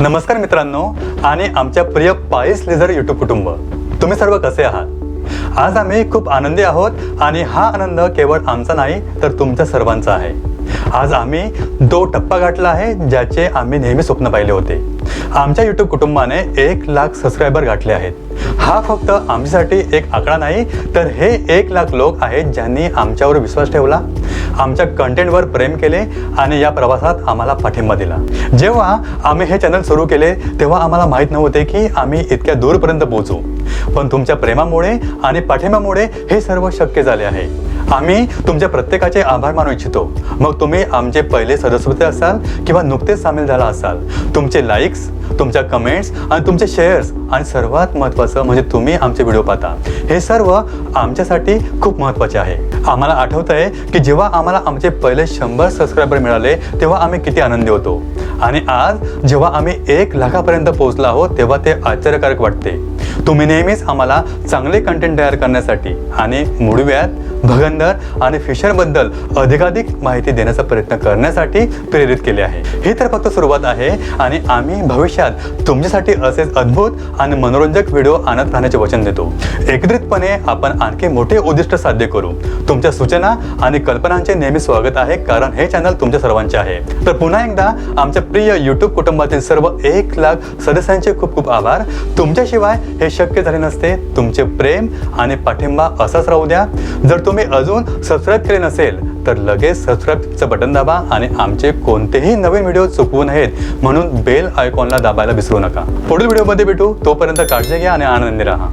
नमस्कार मित्रांनो आणि आमच्या प्रिय पायस लेझर युट्यूब कुटुंब. तुम्ही सर्व कसे आहात? आज आम्ही खूप आनंदी आहोत आणि हा आनंद केवळ आमचा नाही तर तुमच्या सर्वांचा आहे. आज आम्ही दो टप्पा गाठला आहे ज्याचे आम्ही नेहमी स्वप्न पाहिले होते. आमच्या यूट्यूब कुटुंबाने एक लाख सबस्क्रायबर गाठले आहेत. हा फक्त आमच्यासाठी एक आकडा नाही तर हे एक लाख लोक आहेत ज्यांनी आमच्यावर विश्वास ठेवला आमच्या कंटेंटवर प्रेम केले आणि या प्रवासात आम्हाला पाठिंबा दिला. जेव्हा आम्ही हे चॅनल सुरू केले तेव्हा आम्हाला माहीत नव्हते की आम्ही इतक्या दूरपर्यंत पोहोचू. पण तुमच्या प्रेमामुळे आणि पाठिंब्यामुळे हे सर्व शक्य झाले आहे. आम्ही तुमच्या प्रत्येकाचे आभार मानू इच्छितो. मग तुम्ही आमचे पहिले सदस्य असाल किंवा नुकतेच सामील झाला असाल तुमचे लाईक्स तुमच्या कमेंट्स आणि तुमचे शेअर्स आणि सर्वात महत्त्वाचं म्हणजे तुम्ही आमचे व्हिडिओ पाहता. हे सर्व आमच्यासाठी खूप महत्त्वाचे आहे. आम्हाला आठवत आहे की जेव्हा आम्हाला आमचे पहिले शंभर सबस्क्रायबर मिळाले तेव्हा आम्ही किती आनंदी होतो. आणि आज जेव्हा आम्ही एक लाखापर्यंत पोहोचलो आहोत तेव्हा ते आश्चर्यकारक वाटते. तुम्ही नेहमीच आम्हाला चांगले कंटेंट तयार करण्यासाठी आणि मुडव्यात भगंदर आणि फिशरबद्दल अधिकाधिक माहिती देण्याचा प्रयत्न करण्यासाठी प्रेरित केले आहे. ही तर फक्त सुरुवात आहे आणि आम्ही भविष्यात तुमच्यासाठी असेच अद्भुत आणि मनोरंजक व्हिडिओ आणत राहण्याचे वचन देतो. एकत्रितपणे आपण आणखी मोठे उद्दिष्ट साध्य करू. तुमच्या सूचना आणि कल्पनांचे नेहमी स्वागत आहे कारण हे चॅनल तुमच्या सर्वांचे आहे. तर पुन्हा एकदा आमच्या प्रिय यूट्यूब कुटुंबातील सर्व एक लाख सदस्यांचे खूप खूप आभार. तुमच्याशिवाय हे शक्य झाले नसते तुमचे प्रेम आणि पाठिंबा असाच राहू द्या. जर तुम्ही अजून सबस्क्राईब केले नसेल तर लगेच सबस्क्राईबचं बटन दाबा आणि आमचे कोणतेही नवीन व्हिडिओ चुकवू नयेत म्हणून बेल आयकॉनला दाबायला विसरू नका. पुढील व्हिडिओमध्ये भेटू तोपर्यंत काळजी घ्या आणि आनंदी राहा.